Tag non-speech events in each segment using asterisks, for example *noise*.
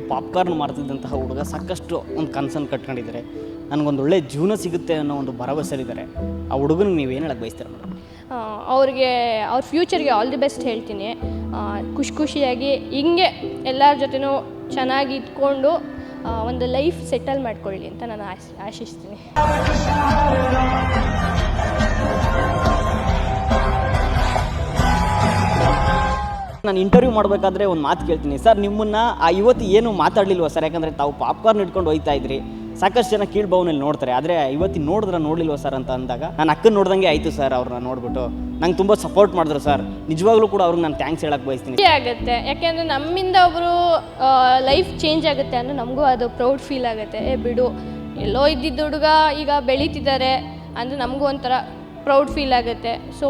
Popcorn ಮಾಡ್ತಿದ್ದಂತಹ ಹುಡುಗ ಸಾಕಷ್ಟು ಒಂದು ಕನ್ಸನ್ ಕಟ್ಕೊಂಡಿದ್ದಾರೆ. ನನಗೊಂದು ಒಳ್ಳೆ ಜೀವನ ಸಿಗುತ್ತೆ ಅನ್ನೋ ಒಂದು ಭರವಸೆಲಿದ್ದಾರೆ ಆ ಹುಡುಗನಿಗೆ ನೀವು ಏನು ಹೇಳಕ್ಕೆ ಬಯಸ್ತೀರ ಮೇಡಮ್? ಅವ್ರಿಗೆ, ಅವ್ರ ಫ್ಯೂಚರ್ಗೆ ಆಲ್ ದಿ ಬೆಸ್ಟ್ ಹೇಳ್ತೀನಿ. ಖುಷಿ ಖುಷಿಯಾಗಿ ಹಿಂಗೆ ಎಲ್ಲರ ಜೊತೆನೂ ಚೆನ್ನಾಗಿ ಇಟ್ಕೊಂಡು ಒಂದು ಲೈಫ್ ಸೆಟಲ್ ಮಾಡ್ಕೊಳ್ಳಿ ಅಂತ ನಾನು ಆಶ್, ಆಶಿಸ್ತೀನಿ. ನಾನು ಇಂಟರ್ವ್ಯೂ ಮಾಡಬೇಕಾದ್ರೆ ಒಂದು ಮಾತು ಕೇಳ್ತೀನಿ. ಸರ್, ನಿಮ್ಮನ್ನು ಆ ಇವತ್ತು ಏನು ಮಾತಾಡಲಿಲ್ವ ಸರ್? ಯಾಕಂದರೆ ತಾವು ಪಾಪ್ಕಾರ್ನ್ ಇಟ್ಕೊಂಡು ಹೋಯ್ತಾ ಇದ್ರಿ. ಸಾಕಷ್ಟು ಜನ ಕೀಳ್ಭವನಲ್ಲಿ ನೋಡ್ತಾರೆ. ಆದರೆ ಇವತ್ತು ನೋಡಿದ್ರೆ ನೋಡಲಿಲ್ವ ಸರ್ ಅಂತ ಅಂದಾಗ, ನಾನು ಅಕ್ಕನ ನೋಡ್ದಂಗೆ ಆಯಿತು ಸರ್ ಅವ್ರನ್ನ ನೋಡ್ಬಿಟ್ಟು. ನಂಗೆ ತುಂಬ ಸಪೋರ್ಟ್ ಮಾಡಿದ್ರು ಸರ್. ನಿಜವಾಗ್ಲೂ ಕೂಡ ಅವ್ರಿಗೆ ನಾನು ಥ್ಯಾಂಕ್ಸ್ ಹೇಳಕ್ಕೆ ಬಯಸ್ತೀನಿ. ಆಗುತ್ತೆ. ಯಾಕೆಂದರೆ ನಮ್ಮಿಂದ ಒಬ್ಬರು ಲೈಫ್ ಚೇಂಜ್ ಆಗುತ್ತೆ ಅಂದರೆ ನಮಗೂ ಅದು ಪ್ರೌಡ್ ಫೀಲ್ ಆಗುತ್ತೆ. ಏ, ಬಿಡು. ಎಲ್ಲೋ ಇದ್ದಿದ್ದ ಹುಡುಗ ಈಗ ಬೆಳೀತಿದ್ದಾರೆ ಅಂದರೆ ನಮಗೂ ಒಂಥರ ಪ್ರೌಡ್ ಫೀಲ್ ಆಗುತ್ತೆ. ಸೊ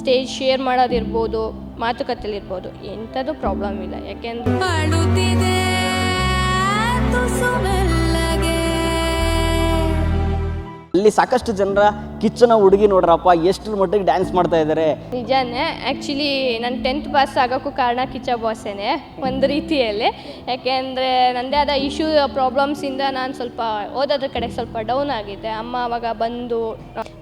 ಸ್ಟೇಜ್ ಶೇರ್ ಮಾಡೋದಿರ್ಬೋದು. ಮಾತುಕತೆಲಿರ್ಬೋದು ಎಂಥದ್ದು ಪ್ರಾಬ್ಲಮ್ ಇಲ್ಲ. ಯಾಕೆಂದ್ರೆ ಅಲ್ಲಿ ಸಾಕಷ್ಟು ಜನರ ಕಿಚ್ಚನ ಹುಡುಗಿ ನೋಡ್ರಪ್ಪ ಎಷ್ಟು ಮಟ್ಟಿಗೆ ಡ್ಯಾನ್ಸ್ ಮಾಡ್ತಾ ಇದ್ದಾರೆ ನಿಜಾನೇ ಆ್ಯಕ್ಚುಲಿ ನಾನು ಟೆಂತ್ ಪಾಸ್ ಆಗೋಕ್ಕೂ ಕಾರಣ ಕಿಚ್ಚ ಬಾಸೇನೆ ಒಂದು ರೀತಿಯಲ್ಲಿ. ಯಾಕೆಂದರೆ ನನ್ನದೇ ಆದ ಇಶ್ಯೂ ಪ್ರಾಬ್ಲಮ್ಸಿಂದ ನಾನು ಸ್ವಲ್ಪ ಓದೋದ್ರ ಕಡೆ ಸ್ವಲ್ಪ ಡೌನ್ ಆಗಿದ್ದೆ. ಅಮ್ಮ ಅವಾಗ ಬಂದು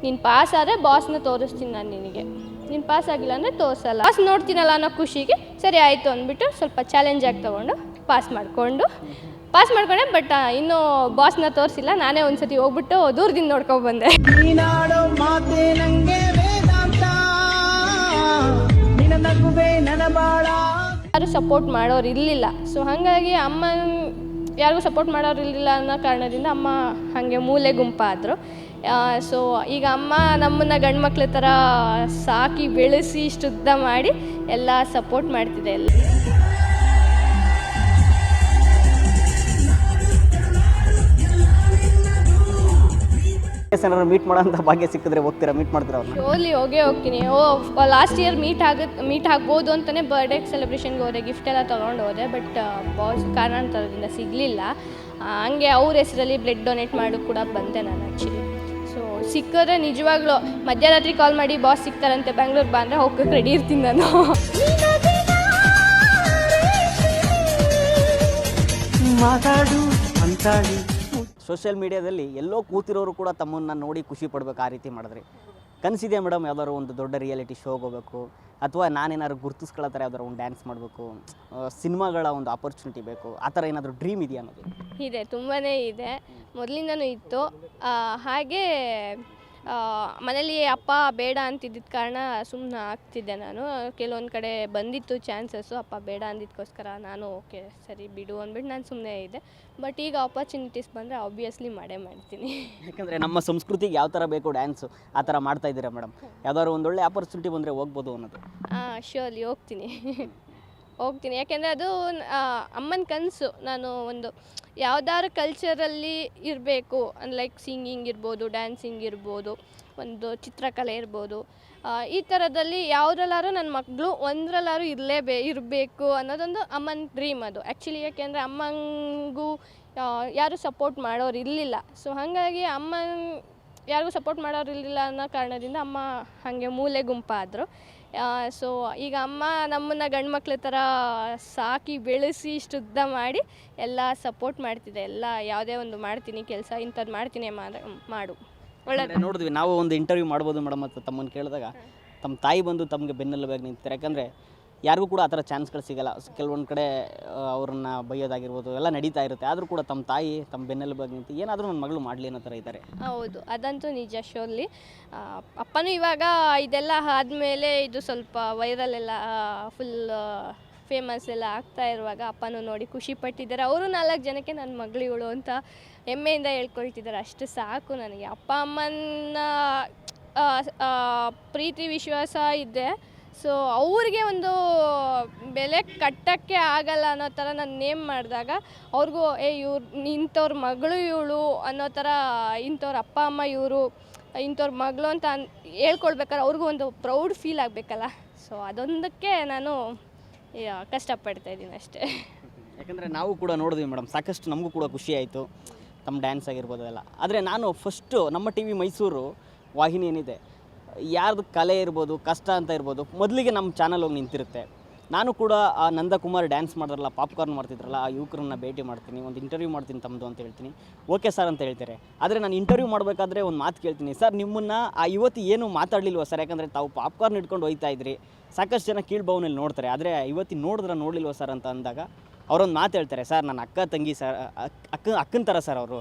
ನೀನು ಪಾಸ್ ಆದರೆ ಬಾಸ್ನ ತೋರಿಸ್ತೀನಿ ನಾನು ನಿನಗೆ. ನೀನು ಪಾಸ್ ಆಗಿಲ್ಲ ಅಂದರೆ ತೋರಿಸಲ್ಲ. ಪಾಸ್ ನೋಡ್ತೀನಲ್ಲ ಅನ್ನೋ ಖುಷಿಗೆ ಸರಿ ಆಯಿತು ಅಂದ್ಬಿಟ್ಟು ಸ್ವಲ್ಪ ಚಾಲೆಂಜ್ ಆಗಿ ತೊಗೊಂಡು ಪಾಸ್ ಮಾಡಿಕೊಂಡು. ಪಾಸ್ ಮಾಡ್ಕೊಂಡೆ ಬಟ್ ಇನ್ನೂ ಬಾಸ್ನ ತೋರಿಸಿಲ್ಲ. ನಾನೇ ಒಂದ್ಸತಿ ಹೋಗ್ಬಿಟ್ಟು ದೂರದಿಂದ ನೋಡ್ಕೊಂಡು ಬಂದೆ. ಯಾರು ಸಪೋರ್ಟ್ ಮಾಡೋರು ಇರಲಿಲ್ಲ. ಸೊ ಹಾಗಾಗಿ ಅಮ್ಮ ಯಾರಿಗೂ ಸಪೋರ್ಟ್ ಮಾಡೋರು ಇರಲಿಲ್ಲ ಅನ್ನೋ ಕಾರಣದಿಂದ ಅಮ್ಮ ಹಾಗೆ ಮೂಲೆ ಗುಂಪಾದರು. ಸೊ ಈಗ ಅಮ್ಮ ನಮ್ಮನ್ನು ಗಂಡು ಮಕ್ಳ ಥರ ಸಾಕಿ ಬೆಳೆಸಿ ಶುದ್ಧ ಉದ್ದ ಮಾಡಿ ಎಲ್ಲ ಸಪೋರ್ಟ್ ಮಾಡ್ತಿದೆ ಎಲ್ಲ. ಏನಾದ್ರು ಮೀಟ್ ಮಾಡೋಂಥ ಭಾಗ್ಯ ಸಿಕ್ಕಿದ್ರೆ ಹೋಗ್ತೀರಾ? ಮೀಟ್ ಮಾಡ್ತೀರಾ ಅವ್ರನ್ನ? ಓಲಿ ಹೋಗೇ ಹೋಗ್ತೀನಿ. ಓ ಲಾಸ್ಟ್ ಇಯರ್ ಮೀಟ್ ಆಗುತ್ತೆ ಮೀಟ್ ಆಗ್ಬೋದು ಅಂತಲೇ ಬರ್ಡೇ ಸೆಲೆಬ್ರೇಷನ್ಗೆ ಹೋದೆ ಗಿಫ್ಟ್ ಎಲ್ಲ ತೊಗೊಂಡು ಹೋದೆ ಬಟ್ ಬಾಸ್ ಕಾರಣಾಂತರದಿಂದ ಸಿಗಲಿಲ್ಲ. ಹಂಗೆ ಅವ್ರ ಹೆಸರಲ್ಲಿ ಬ್ಲಡ್ ಡೊನೇಟ್ ಮಾಡೋಕ್ಕೆ ಕೂಡ ಬಂದೆ ನಾನು ಆ್ಯಕ್ಚುಲಿ ಸಿಕ್ಕಿದ್ರೆ ನಿಜವಾಗ್ಲೂ ಮಧ್ಯರಾತ್ರಿ ಕಾಲ್ ಮಾಡಿ ಬಾಸ್ ಸಿಗ್ತಾರಂತೆ ಬ್ಯಾಂಗ್ಳೂರ್ ಬಂದ್ರೆ ಅಂದರೆ ಹೋಗಕ್ಕೆ ರೆಡಿ ಇರ್ತೀನಿ ನಾನು. ಮಾತಾಡು ಸೋಷಿಯಲ್ ಮೀಡಿಯಾದಲ್ಲಿ ಎಲ್ಲೋ ಕೂತಿರೋರು ಕೂಡ ತಮ್ಮನ್ನ ನೋಡಿ ಖುಷಿ ಪಡ್ಬೇಕು ಆ ರೀತಿ ಮಾಡಿದ್ರಿ. ಕನಸಿದೆ ಮೇಡಮ್ ಯಾವ್ದಾದ್ರು ಒಂದು ದೊಡ್ಡ ರಿಯಾಲಿಟಿ ಶೋಗೆ ಹೋಗಬೇಕು ಅಥವಾ ನಾನೇನಾದ್ರು ಗುರ್ತಿಸ್ಕೊಳ್ಳೋ ಥರ ಯಾವ್ದಾದ್ರು ಒಂದು ಡ್ಯಾನ್ಸ್ ಮಾಡಬೇಕು ಸಿನಿಮಾಗಳ ಒಂದು ಆಪರ್ಚುನಿಟಿ ಬೇಕು ಆ ಥರ ಏನಾದರೂ ಡ್ರೀಮ್ ಇದೆಯಾ ಅನ್ನೋದು? ಇದೆ ತುಂಬಾ ಇದೆ. ಮೊದಲಿಂದನೂ ಇತ್ತು. ಹಾಗೆ ಆ, ಮನೇಲಿ ಅಪ್ಪ ಬೇಡ ಅಂತಿದ್ದಿದ್ದ ಕಾರಣ ಸುಮ್ಮನೆ ಆಗ್ತಿದ್ದೆ ನಾನು. ಕೆಲವೊಂದು ಕಡೆ ಬಂದಿತ್ತು ಚಾನ್ಸಸ್ಸು ಅಪ್ಪ ಬೇಡ ಅಂದಿದ್ದಕ್ಕೋಸ್ಕರ ನಾನು ಓಕೆ ಸರಿ ಬಿಡು ಅಂದ್ಬಿಟ್ಟು ನಾನು ಸುಮ್ಮನೆ ಇದ್ದೆ. ಬಟ್ ಈಗ ಆಪರ್ಚುನಿಟೀಸ್ ಬಂದರೆ ಆಬ್ವಿಯಸ್ಲಿ ಮಾಡೇ ಮಾಡ್ತೀನಿ. ಯಾಕಂದರೆ ನಮ್ಮ ಸಂಸ್ಕೃತಿಗೆ ಯಾವ ಥರ ಬೇಕು ಡ್ಯಾನ್ಸು ಆ ಥರ ಮಾಡ್ತಾ ಇದ್ದೀರಾ ಮೇಡಮ್ ಯಾವ್ದಾದ್ರು ಒಂದೊಳ್ಳೆ ಆಪರ್ಚುನಿಟಿ ಬಂದರೆ ಹೋಗ್ಬೋದು ಅನ್ನೋದು. ಹಾಂ ಶ್ಯೂರ್ಲಿ ಹೋಗ್ತೀನಿ. ಹೋಗ್ತೀನಿ. ಯಾಕೆಂದರೆ ಅದು ಅಮ್ಮನ ಕನಸು. ನಾನು ಒಂದು ಯಾವ್ದಾದ್ರು ಕಲ್ಚರಲ್ಲಿ ಇರಬೇಕು. ಲೈಕ್ ಸಿಂಗಿಂಗ್ ಇರ್ಬೋದು ಡ್ಯಾನ್ಸಿಂಗ್ ಇರ್ಬೋದು, ಒಂದು ಚಿತ್ರಕಲೆ ಇರ್ಬೋದು. ಈ ಥರದಲ್ಲಿ ಯಾವುದ್ರಲ್ಲಾರು ನನ್ನ ಮಕ್ಕಳು ಒಂದರಲ್ಲಾರು ಇರಲೇಬೇ, ಇರಬೇಕು ಅನ್ನೋದೊಂದು ಅಮ್ಮನ ಡ್ರೀಮ್ ಅದು. ಆ್ಯಕ್ಚುಲಿ ಯಾಕೆಂದರೆ ಅಮ್ಮಂಗೂ ಯಾರು ಸಪೋರ್ಟ್ ಮಾಡೋರು ಇರಲಿಲ್ಲ. ಸೊ ಹಾಗಾಗಿ ಅಮ್ಮನ, ಯಾರಿಗೂ ಸಪೋರ್ಟ್ ಮಾಡೋರು ಇರಲಿಲ್ಲ ಅನ್ನೋ ಕಾರಣದಿಂದ ಅಮ್ಮ ಹಾಗೆ ಮೂಲೆ ಗುಂಪಾದರು. ಸೊ ಈಗ ಅಮ್ಮ ನಮ್ಮನ್ನು ಗಂಡು ಮಕ್ಳ ಥರ ಸಾಕಿ ಬೆಳೆಸಿ ಶುದ್ಧ ಮಾಡಿ ಎಲ್ಲ ಸಪೋರ್ಟ್ ಮಾಡ್ತಿದೆ. ಎಲ್ಲ ಯಾವುದೇ ಒಂದು ಮಾಡ್ತೀನಿ ಕೆಲಸ ಇಂಥದ್ದು ಮಾಡ್ತೀನಿ ಮಾಡ. ಒಳ್ಳೆ ನೋಡಿದ್ವಿ, ನಾವು ಒಂದು ಇಂಟರ್ವ್ಯೂ ಮಾಡ್ಬೋದು ಮೇಡಮ್ ಅಂತ ತಮ್ಮನ್ನು ಕೇಳಿದಾಗ. ತಮ್ಮ ತಾಯಿ ಬಂದು ತಮಗೆ ಬೆನ್ನೆಲುಬಾಗಿ ನಿಂತಾರೆ ಯಾಕಂದರೆ ಯಾರಿಗೂ ಕೂಡ ಆ ಥರ ಚಾನ್ಸ್ಗಳು ಸಿಗಲ್ಲ. ಕೆಲವೊಂದು ಕಡೆ ಅವ್ರನ್ನ ಬೈಯೋದಾಗಿರ್ಬೋದು, ಎಲ್ಲ ನಡೀತಾ ಇರುತ್ತೆ. ಆದರೂ ಕೂಡ ತಮ್ಮ ತಾಯಿ ತಮ್ಮ ಬೆನ್ನೆಲುಬಾಗಿ ನಿಂತು ಏನಾದರೂ ನನ್ನ ಮಗಳು ಮಾಡಲಿ ಅನ್ನೋ ಥರ ಇದ್ದಾರೆ ಹೌದು. ಅದಂತೂ ನಿಜ ಶೋರ್ಲಿ ಅಪ್ಪನೂ ಇವಾಗ ಇದೆಲ್ಲ ಆದಮೇಲೆ ಇದು ಸ್ವಲ್ಪ ವೈರಲ್ ಎಲ್ಲ ಫುಲ್ ಫೇಮಸ್ ಎಲ್ಲ ಆಗ್ತಾ ಇರುವಾಗ ಅಪ್ಪನೂ ನೋಡಿ ಖುಷಿ ಪಟ್ಟಿದ್ದಾರೆ. ಅವರು ನಾಲ್ಕು ಜನಕ್ಕೆ ನನ್ನ ಮಗಳಿಗಳು ಅಂತ ಹೆಮ್ಮೆಯಿಂದ ಹೇಳ್ಕೊಳ್ತಿದ್ದಾರೆ. ಅಷ್ಟು ಸಾಕು ನನಗೆ. ಅಪ್ಪ ಅಮ್ಮನ ಪ್ರೀತಿ, ವಿಶ್ವಾಸ ಇದೆ. ಸೊ ಅವ್ರಿಗೆ ಒಂದು ಬೆಲೆ ಕಟ್ಟಕ್ಕೆ ಆಗಲ್ಲ ಅನ್ನೋ ಥರ ನಾನು ನೇಮ್ ಮಾಡಿದಾಗ ಅವ್ರಿಗೂ, ಏ, ಇವ್ರು ಇಂಥವ್ರ ಮಗಳು ಇವಳು ಅನ್ನೋ ಥರ, ಇಂಥವ್ರ ಅಪ್ಪ, ಅಮ್ಮ ಇವರು, ಇಂಥವ್ರ ಮಗಳು ಅಂತ ಅನ್, ಹೇಳ್ಕೊಳ್ಬೇಕಾದ್ರೆ ಅವ್ರಿಗೂ ಒಂದು ಪ್ರೌಡ್ ಫೀಲ್ ಆಗಬೇಕಲ್ಲ. ಸೊ ಅದೊಂದಕ್ಕೆ ನಾನು ಕಷ್ಟಪಡ್ತಾ ಇದ್ದೀನಿ ಅಷ್ಟೇ. ಯಾಕಂದರೆ ನಾವು ಕೂಡ ನೋಡಿದ್ವಿ ಮೇಡಮ್, ಸಾಕಷ್ಟು ನಮಗೂ ಕೂಡ ಖುಷಿ ಆಯಿತು. ತಮ್ಮ ಡ್ಯಾನ್ಸ್ ಆಗಿರ್ಬೋದು ಎಲ್ಲ. ಆದರೆ ನಾನು ಫಸ್ಟು ನಮ್ಮ ಟಿ ವಿ ಮೈಸೂರು ವಾಹಿನಿ ಏನಿದೆ ಯಾರ್ದು ಕಲೆ ಇರ್ಬೋದು, ಕಷ್ಟ ಅಂತ ಇರ್ಬೋದು, ಮೊದಲಿಗೆ ನಮ್ಮ ಚಾನಲ್ ಹೋಗಿ ನಿಂತಿರುತ್ತೆ. ನಾನು ಕೂಡ ಆ ನಂದಕುಮಾರ್ ಡ್ಯಾನ್ಸ್ ಮಾಡಿದ್ರಲ್ಲ ಪಾಪ್ಕಾರ್ನ್ ಮಾಡ್ತಿದ್ರಲ್ಲ, ಆ ಯುವಕರನ್ನ ಭೇಟಿ ಮಾಡ್ತೀನಿ, ಒಂದು ಇಂಟರ್ವ್ಯೂ ಮಾಡ್ತೀನಿ ತಮ್ಮದು ಅಂತ ಹೇಳ್ತೀನಿ. ಓಕೆ ಸರ್ ಅಂತ ಹೇಳ್ತಾರೆ. ಆದರೆ ನಾನು ಇಂಟರ್ವ್ಯೂ ಮಾಡಬೇಕಾದ್ರೆ ಒಂದು ಮಾತು ಕೇಳ್ತೀನಿ. ಸರ್ ನಿಮ್ಮನ್ನು ಆ ಯುವತಿ ಏನು ಮಾತಾಡಲಿಲ್ವ ಸರ್ ಯಾಕಂದರೆ ತಾವು ಪಾಪ್ಕಾರ್ನ್ ಇಟ್ಕೊಂಡು ಹೋಯ್ತಾ ಇದ್ರಿ. ಸಾಕಷ್ಟು ಜನ ಕೀಳ್ಬೌನಲ್ಲಿ ನೋಡ್ತಾರೆ. ಆದರೆ ಇವತ್ತಿ ನೋಡಿದ್ರೆ ನೋಡಲಿಲ್ವ ಸರ್ ಅಂತ ಅಂದಾಗ ಅವರೊಂದು ಮಾತು ಹೇಳ್ತಾರೆ. ಸರ್ ನನ್ನ ಅಕ್ಕ ತಂಗಿ ಸರ್ ಅಕ್ಕ ಅಕ್ಕನ ಥರ ಸರ್ ಅವರು.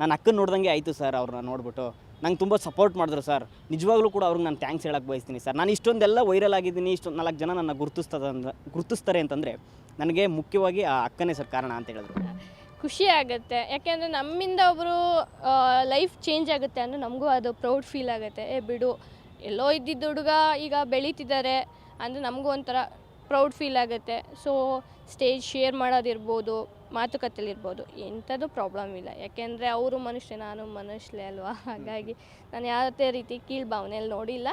ನಾನು ಅಕ್ಕನ ನೋಡ್ದಂಗೆ ಆಯಿತು ಸರ್ ಅವ್ರನ್ನ ನೋಡ್ಬಿಟ್ಟು. ನಂಗೆ ತುಂಬ ಸಪೋರ್ಟ್ ಮಾಡಿದ್ರು ಸರ್. ನಿಜವಾಗ್ಲೂ ಕೂಡ ಅವ್ರಿಗೆ ನಾನು ಥ್ಯಾಂಕ್ಸ್ ಹೇಳಕ್ಕೆ ಬಯಸ್ತೀನಿ ಸರ್. ನಾನು ಇಷ್ಟೊಂದೆಲ್ಲ ವೈರಲ್ ಆಗಿದ್ದೀನಿ, ಇಷ್ಟೊಂದು ನಾಲ್ಕು ಜನ ನನ್ನ ಗುರುತಿಸ್ತದ ಗುರುತಿಸ್ತಾರೆ ಅಂತಂದರೆ ನನಗೆ ಮುಖ್ಯವಾಗಿ ಆ ಅಕ್ಕನೇ ಸರ್ ಕಾರಣ ಅಂತ ಹೇಳಿದ್ರು. ಖುಷಿ ಆಗುತ್ತೆ. ಯಾಕೆಂದರೆ ನಮ್ಮಿಂದ ಒಬ್ಬರು ಲೈಫ್ ಚೇಂಜ್ ಆಗುತ್ತೆ ಅಂದರೆ ನಮಗೂ ಅದು ಪ್ರೌಡ್ ಫೀಲ್ ಆಗುತ್ತೆ. ಏ ಬಿಡು, ಎಲ್ಲೋ ಇದ್ದಿದ್ದ ಹುಡುಗ ಈಗ ಬೆಳೀತಿದ್ದಾರೆ ಅಂದರೆ ನಮಗೂ ಒಂಥರ ಪ್ರೌಡ್ ಫೀಲ್ ಆಗುತ್ತೆ. ಸೊ ಸ್ಟೇಜ್ ಶೇರ್ ಮಾಡೋದಿರ್ಬೋದು, ಮಾತುಕತೆಲಿರ್ಬೋದು, ಎಂಥದ್ದು ಪ್ರಾಬ್ಲಮ್ ಇಲ್ಲ. ಯಾಕೆಂದರೆ ಅವರು ಮನುಷ್ಯ, ನಾನು ಮನುಷ್ಯಲೇ ಅಲ್ವಾ? ಹಾಗಾಗಿ ನಾನು ಯಾವುದೇ ರೀತಿ ಕೀಳು ಭಾವನೆಯಲ್ಲಿ ನೋಡಿಲ್ಲ.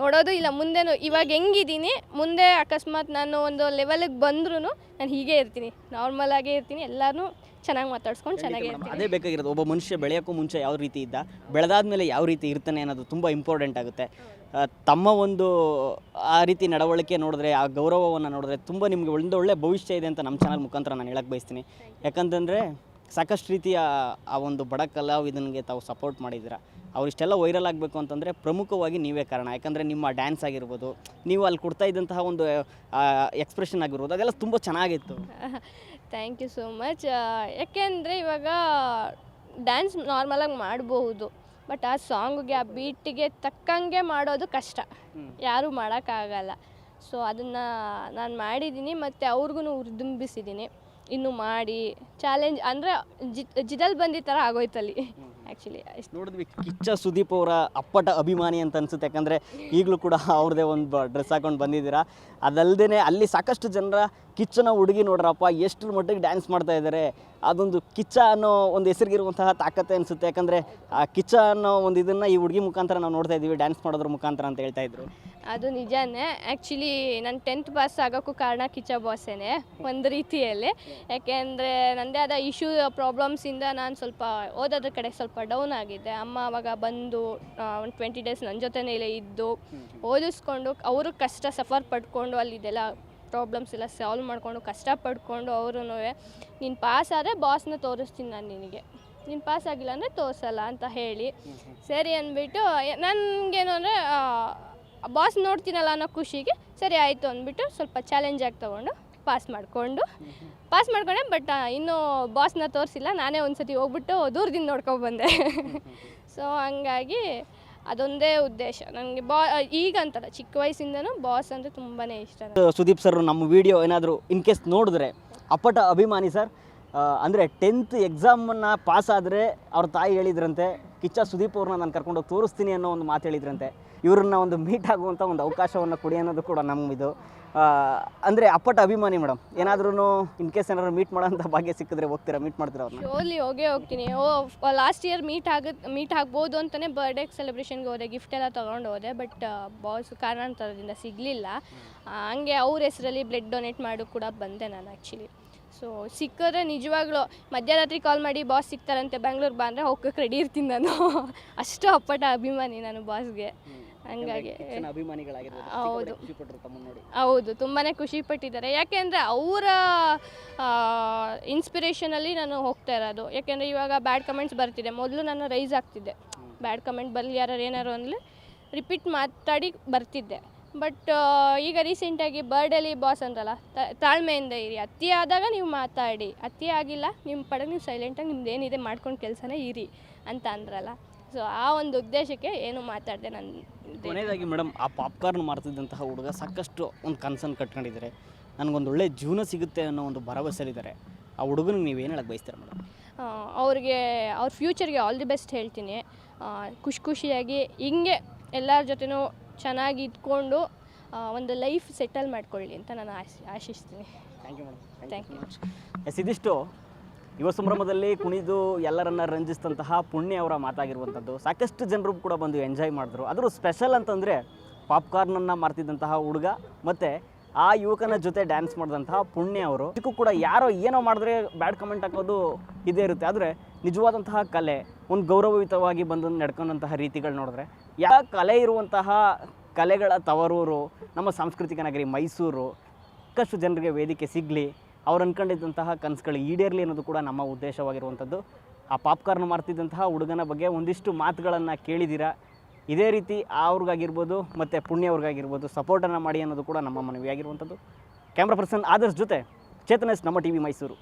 ನೋಡೋದು ಇಲ್ಲ. ಮುಂದೆನೂ ಇವಾಗ ಹೆಂಗಿದ್ದೀನಿ, ಮುಂದೆ ಅಕಸ್ಮಾತ್ ನಾನು ಒಂದು ಲೆವೆಲಿಗೆ ಬಂದ್ರೂ ನಾನು ಹೀಗೆ ಇರ್ತೀನಿ. ನಾರ್ಮಲ್ ಆಗೇ ಇರ್ತೀನಿ. ಎಲ್ಲರೂ ಚೆನ್ನಾಗಿ ಮಾತಾಡ್ಸ್ಕೊಂಡು ಚೆನ್ನಾಗಿ ಅದೇ ಬೇಕಾಗಿರೋದು ಒಬ್ಬ ಮನುಷ್ಯ ಬೆಳೆಯೋಕ್ಕೂ ಮುಂಚೆ ಯಾವ ರೀತಿ ಇದ್ದ ಬೆಳೆದಾದ್ಮೇಲೆ ಯಾವ ರೀತಿ ಇರ್ತಾನೆ ಅನ್ನೋದು ತುಂಬ ಇಂಪಾರ್ಟೆಂಟ್ ಆಗುತ್ತೆ. ತಮ್ಮ ಒಂದು ಆ ರೀತಿ ನಡವಳಿಕೆ ನೋಡಿದ್ರೆ ಆ ಗೌರವವನ್ನು ನೋಡಿದ್ರೆ ತುಂಬ ನಿಮಗೆ ಒಂದು ಒಳ್ಳೆ ಭವಿಷ್ಯ ಇದೆ ಅಂತ ನಮ್ಮ ಚಾನಲ್ ಮುಖಾಂತರ ನಾನು ಹೇಳಕ್ಕೆ ಬಯಸ್ತೀನಿ. ಯಾಕಂತಂದರೆ ಸಾಕಷ್ಟು ರೀತಿಯ ಆ ಒಂದು ಬಡ ಕಲಾವಿದನಿಗೆ ತಾವು ಸಪೋರ್ಟ್ ಮಾಡಿದ್ದೀರಾ. ಅವರಿಷ್ಟೆಲ್ಲ ವೈರಲ್ ಆಗಬೇಕು ಅಂತಂದರೆ ಪ್ರಮುಖವಾಗಿ ನೀವೇ ಕಾರಣ. ಯಾಕಂದರೆ ನಿಮ್ಮ ಡ್ಯಾನ್ಸ್ ಆಗಿರ್ಬೋದು ನೀವು ಅಲ್ಲಿ ಕೊಡ್ತಾ ಇದ್ದಂತಹ ಒಂದು ಎಕ್ಸ್ಪ್ರೆಷನ್ ಆಗಿರ್ಬೋದು ಅದೆಲ್ಲ ತುಂಬ ಚೆನ್ನಾಗಿತ್ತು. ಥ್ಯಾಂಕ್ ಯು ಸೋ ಮಚ್ ಯಾಕೆಂದರೆ ಇವಾಗ ಡ್ಯಾನ್ಸ್ ನಾರ್ಮಲಾಗಿ ಮಾಡಬಹುದು ಬಟ್ ಆ ಸಾಂಗ್ಗೆ ಆ ಬೀಟಿಗೆ ತಕ್ಕಂಗೆ ಮಾಡೋದು ಕಷ್ಟ. ಯಾರೂ ಮಾಡೋಕ್ಕಾಗಲ್ಲ ಸೊ ಅದನ್ನು ನಾನು ಮಾಡಿದ್ದೀನಿ ಮತ್ತು ಅವ್ರಿಗೂ ಉರಿದುಂಬಿಸಿದ್ದೀನಿ ಇನ್ನು ಮಾಡಿ ಚಾಲೆಂಜ್ ಅಂದರೆ ಜಿ ಜಿದಲ್ ಬಂದಿದ್ದ ಥರ ಆಗೋಯ್ತಲ್ಲಿ. ಆ್ಯಕ್ಚುಲಿ ನೋಡಿದ್ವಿ, ಕಿಚ್ಚ ಸುದೀಪ್ ಅವರ ಅಪ್ಪಟ ಅಭಿಮಾನಿ ಅಂತ ಅನ್ಸುತ್ತೆ. ಯಾಕಂದರೆ ಈಗಲೂ ಕೂಡ ಅವ್ರದ್ದೇ ಒಂದು ಡ್ರೆಸ್ ಹಾಕೊಂಡು ಬಂದಿದ್ದೀರಾ. ಅದಲ್ಲದೆ ಅಲ್ಲಿ ಸಾಕಷ್ಟು ಜನರ ಕಿಚ್ಚನ ಹುಡುಗಿ ನೋಡ್ರಪ್ಪ, ಎಷ್ಟು ಮಟ್ಟಿಗೆ ಡ್ಯಾನ್ಸ್ ಮಾಡ್ತಾ ಇದ್ದಾರೆ ಅದೊಂದು ಕಿಚ್ಚ ಅನ್ನೋ ಒಂದು ಹೆಸರಿಗಿರುವಂತಹ ತಾಕತ್ತೆ ಅನಿಸುತ್ತೆ. ಯಾಕಂದರೆ ಆ ಕಿಚ್ಚ ಅನ್ನೋ ಒಂದು ಇದನ್ನು ಈ ಹುಡುಗಿ ಮುಖಾಂತರ ನಾವು ನೋಡ್ತಾ ಇದ್ದೀವಿ ಡ್ಯಾನ್ಸ್ ಮಾಡೋದ್ರ ಮುಖಾಂತರ ಅಂತ ಹೇಳ್ತಾ ಇದ್ರು. ಅದು ನಿಜಾನೇ. ಆ್ಯಕ್ಚುಲಿ ನಾನು ಟೆಂತ್ ಪಾಸ್ ಆಗೋಕ್ಕೂ ಕಾರಣ ಕಿಚ್ಚ ಬಾಸೇನೆ ಒಂದು ರೀತಿಯಲ್ಲಿ. ಯಾಕೆಂದರೆ ನನ್ನದೇ ಆದ ಇಶ್ಯೂ ಪ್ರಾಬ್ಲಮ್ಸಿಂದ ನಾನು ಸ್ವಲ್ಪ ಓದೋದ್ರ ಕಡೆ ಸ್ವಲ್ಪ ಡೌನ್ ಆಗಿದ್ದೆ. ಅಮ್ಮ ಅವಾಗ ಬಂದು ಒಂದು ಟ್ವೆಂಟಿ ಡೇಸ್ ನನ್ನ ಜೊತೆನೇ ಇಲ್ಲೇ ಇದ್ದು ಓದಿಸ್ಕೊಂಡು ಅವರು ಕಷ್ಟ ಸಫರ್ ಪಡ್ಕೊಂಡು ಅಲ್ಲಿದೆಲ್ಲ ಪ್ರಾಬ್ಲಮ್ಸ್ ಎಲ್ಲ ಸಾಲ್ವ್ ಮಾಡಿಕೊಂಡು ಕಷ್ಟಪಡ್ಕೊಂಡು ಪಡ್ಕೊಂಡು ಅವರು ನೀನು ಪಾಸ್ ಆದರೆ ಬಾಸ್ನ ತೋರಿಸ್ತೀನಿ ನಾನು ನಿನಗೆ. ನೀನು ಪಾಸ್ ಆಗಿಲ್ಲ ಅಂದರೆ ತೋರಿಸಲ್ಲ ಅಂತ ಹೇಳಿ. ಸರಿ ಅಂದ್ಬಿಟ್ಟು ನನಗೇನು ಅಂದರೆ ಬಾಸ್ ನೋಡ್ತೀನಲ್ಲ ಅನ್ನೋ ಖುಷಿಗೆ ಸರಿ ಆಯಿತು ಅಂದ್ಬಿಟ್ಟು ಸ್ವಲ್ಪ ಚಾಲೆಂಜ್ ಆಗಿ ತೊಗೊಂಡು ಪಾಸ್ ಮಾಡಿಕೊಂಡು ಪಾಸ್ ಮಾಡ್ಕೊಂಡೆ ಬಟ್ ಇನ್ನೂ ಬಾಸ್ನ ತೋರಿಸಿಲ್ಲ. ನಾನೇ ಒಂದು ಸತಿ ಹೋಗ್ಬಿಟ್ಟು ದೂರದಿಂದ ನೋಡ್ಕೊಂಡು ಬಂದೆ. *laughs* ಸೊ ಹಂಗಾಗಿ ಅದೊಂದೇ ಉದ್ದೇಶ. ನನಗೆ ಬಾ ಈಗ ಅಂತಲ್ಲ ಚಿಕ್ಕ ವಯಸ್ಸಿಂದನೂ ಬಾಸ್ ಅಂದರೆ ತುಂಬಾ ಇಷ್ಟ ಸುದೀಪ್ ಸರ್ ನಮ್ಮ ವಿಡಿಯೋ ಏನಾದರೂ ಇನ್ ಕೇಸ್ ನೋಡಿದ್ರೆ ಅಪ್ಪಟ ಅಭಿಮಾನಿ ಸರ್ ಅಂದರೆ ಟೆಂತ್ ಎಕ್ಸಾಮನ್ನು ಪಾಸ್ ಆದರೆ ಅವ್ರ ತಾಯಿ ಹೇಳಿದ್ರಂತೆ ಕಿಚ್ಚ ಸುದೀಪ್ ಅವ್ರನ್ನ ನಾನು ಕರ್ಕೊಂಡೋಗಿ ತೋರಿಸ್ತೀನಿ ಅನ್ನೋ ಒಂದು ಮಾತು ಹೇಳಿದ್ರಂತೆ. ಇವ್ರನ್ನ ಒಂದು ಮೀಟ್ ಆಗುವಂಥ ಒಂದು ಅವಕಾಶವನ್ನು ಕೊಡಿ ಅನ್ನೋದು ಕೂಡ ನಮ್ಮಿದು ಅಂದರೆ ಅಪ್ಪಟ ಅಭಿಮಾನಿ ಮೇಡಮ್ ಏನಾದ್ರೂ ಇನ್ ಕೇಸ್ ಏನಾದ್ರು ಮೀಟ್ ಮಾಡೋಂಥ ಭಾಗ್ಯ ಸಿಕ್ಕಿದ್ರೆ ಹೋಗ್ತೀರಾ? ಮೀಟ್ ಮಾಡ್ತೀರಾ ಅವ್ರನ್ನ? ಓಲಿ ಹೋಗೇ ಹೋಗ್ತೀನಿ. ಓ ಲಾಸ್ಟ್ ಇಯರ್ ಮೀಟ್ ಆಗ ಮೀಟ್ ಆಗ್ಬೋದು ಅಂತಲೇ ಬರ್ಡೇ ಸೆಲೆಬ್ರೇಷನ್ಗೆ ಹೋದೆ ಗಿಫ್ಟ್ ಎಲ್ಲ ತೊಗೊಂಡು ಹೋದೆ ಬಟ್ ಬಾಸ್ ಕಾರಣಾಂತರದಿಂದ ಸಿಗಲಿಲ್ಲ. ಹಂಗೆ ಅವ್ರ ಹೆಸರಲ್ಲಿ ಬ್ಲಡ್ ಡೊನೇಟ್ ಮಾಡೋ ಕೂಡ ಬಂದೆ ನಾನು ಆ್ಯಕ್ಚುಲಿ ಸೊ ಸಿಕ್ಕಿದ್ರೆ ನಿಜವಾಗ್ಲೂ ಮಧ್ಯರಾತ್ರಿ ಕಾಲ್ ಮಾಡಿ ಬಾಸ್ ಸಿಗ್ತಾರಂತೆ ಬೆಂಗ್ಳೂರು ಬಂದರೆ ಅಂದರೆ ಹೋಗಕ್ಕೆ ರೆಡಿ ಇರ್ತೀನಿ ನಾನು. *laughs* ಅಷ್ಟು ಅಪ್ಪಟ ಅಭಿಮಾನಿ ನಾನು ಬಾಸ್ಗೆ ಹಂಗಾಗಿ ಹೌದು. ಹೌದು ತುಂಬಾ ಖುಷಿ ಪಟ್ಟಿದ್ದಾರೆ. ಯಾಕೆಂದರೆ ಅವರ ಇನ್ಸ್ಪಿರೇಷನಲ್ಲಿ ನಾನು ಹೋಗ್ತಾ ಇರೋದು. ಯಾಕೆಂದರೆ ಇವಾಗ ಬ್ಯಾಡ್ ಕಮೆಂಟ್ಸ್ ಬರ್ತಿದೆ. ಮೊದಲು ನಾನು ರೈಸ್ ಆಗ್ತಿದ್ದೆ. ಬ್ಯಾಡ್ ಕಮೆಂಟ್ ಬರಲಿ ಯಾರು ಏನಾರು ಅಂದರೆ ರಿಪೀಟ್ ಮಾತಾಡಿ ಬರ್ತಿದ್ದೆ. ಬಟ್ ಈಗ ರೀಸೆಂಟಾಗಿ ಬರ್ಡೇಲಿ ಬಾಸ್ ಅಂತಲ್ಲ ತಾಳ್ಮೆಯಿಂದ ಇರಿ. ಅತಿ ಆದಾಗ ನೀವು ಮಾತಾಡಿ. ಅತಿ ಆಗಿಲ್ಲ ನಿಮ್ಮ ಪಡೆಗೆ ನೀವು ಸೈಲೆಂಟಾಗಿ ನಿಮ್ದು ಏನಿದೆ ಮಾಡ್ಕೊಂಡು ಕೆಲಸನೇ ಇರಿ ಅಂತ ಅಂದ್ರಲ್ಲ. ಸೊ ಆ ಒಂದು ಉದ್ದೇಶಕ್ಕೆ ಏನು ಮಾತಾಡಿದೆ ನಾನು ಕೊನೆಯದಾಗಿ ಮೇಡಮ್ ಆ ಪಾಪ್ಕಾರ್ನ್ ಮಾಡ್ತಿದ್ದಂತಹ ಹುಡುಗ ಸಾಕಷ್ಟು ಒಂದು ಕನ್ಸನ್ನು ಕಟ್ಕೊಂಡಿದ್ದಾರೆ. ನನಗೊಂದು ಒಳ್ಳೆ ಜೀವನ ಸಿಗುತ್ತೆ ಅನ್ನೋ ಒಂದು ಭರವಸೆಲಿದ್ದಾರೆ ಆ ಹುಡುಗನಿಗೆ ನೀವು ಏನು ಹೇಳಕ್ಕೆ ಬಯಸ್ತೀರ ಮೇಡಮ್ ಅವ್ರಿಗೆ ಅವ್ರ ಫ್ಯೂಚರ್ಗೆ ಆಲ್ ದಿ ಬೆಸ್ಟ್ ಹೇಳ್ತೀನಿ. ಖುಷಿ ಖುಷಿಯಾಗಿ ಹಿಂಗೆ ಎಲ್ಲರ ಜೊತೆನೂ ಚೆನ್ನಾಗಿ ಇದ್ಕೊಂಡು ಒಂದು ಲೈಫ್ ಸೆಟಲ್ ಮಾಡ್ಕೊಳ್ಳಿ ಅಂತ ನಾನು ಆಶಿ ಆಶಿಸ್ತೀನಿ. Thank you madam thank you yes ಇದಿಷ್ಟು ಯುವ ಸಂಭ್ರಮದಲ್ಲಿ ಕುಣಿದು ಎಲ್ಲರನ್ನ ರಂಜಿಸಿದಂತಹ ಪುಣ್ಯ ಅವರ ಮಾತಾಗಿರುವಂಥದ್ದು. ಸಾಕಷ್ಟು ಜನರು ಕೂಡ ಬಂದು ಎಂಜಾಯ್ ಮಾಡಿದ್ರು. ಅದರ ಸ್ಪೆಷಲ್ ಅಂತಂದರೆ ಪಾಪ್ಕಾರ್ನನ್ನು ಮಾರ್ತಿದ್ದಂತಹ ಹುಡುಗ ಮತ್ತು ಆ ಯುವಕನ ಜೊತೆ ಡ್ಯಾನ್ಸ್ ಮಾಡಿದಂತಹ ಪುಣ್ಯ ಅವರು. ಇದಕ್ಕೂ ಕೂಡ ಯಾರೋ ಏನೋ ಮಾಡಿದ್ರೆ ಬ್ಯಾಡ್ ಕಮೆಂಟ್ ಹಾಕೋದು ಇದೇ ಇರುತ್ತೆ. ಆದರೆ ನಿಜವಾದಂತಹ ಕಲೆ ಒಂದು ಗೌರವಯುತವಾಗಿ ಬಂದು ನಡ್ಕೊಂಡಂತಹ ರೀತಿಗಳು ನೋಡಿದ್ರೆ ಯಾವ ಕಲೆ ಇರುವಂತಹ ಕಲೆಗಳ ತವರೂರು, ನಮ್ಮ ಸಾಂಸ್ಕೃತಿಕ ನಗರಿ ಮೈಸೂರು ಸಾಕಷ್ಟು ಜನರಿಗೆ ವೇದಿಕೆ ಸಿಗಲಿ, ಅವ್ರು ಅಂದ್ಕೊಂಡಿದ್ದಂತಹ ಕನಸುಗಳು ಈಡೇರಲಿ ಅನ್ನೋದು ಕೂಡ ನಮ್ಮ ಉದ್ದೇಶವಾಗಿರುವಂಥದ್ದು. ಆ ಪಾಪ್ಕಾರ್ನ್ ಮಾಡ್ತಿದ್ದಂತಹ ಹುಡುಗನ ಬಗ್ಗೆ ಒಂದಿಷ್ಟು ಮಾತುಗಳನ್ನು ಕೇಳಿದ್ದೀರಾ ಇದೇ ರೀತಿ ಅವ್ರಿಗಾಗಿರ್ಬೋದು, ಮತ್ತು ಪುಣ್ಯ ಅವ್ರಿಗಾಗಿರ್ಬೋದು, ಸಪೋರ್ಟನ್ನು ಮಾಡಿ ಅನ್ನೋದು ಕೂಡ ನಮ್ಮ ಮನವಿಯಾಗಿರುವಂಥದ್ದು. ಕ್ಯಾಮ್ರಾ ಪರ್ಸನ್ ಆದರ್ಶ್ ಜೊತೆ ಚೇತನಸ್ ನಮ್ಮ ಟಿ ವಿ ಮೈಸೂರು.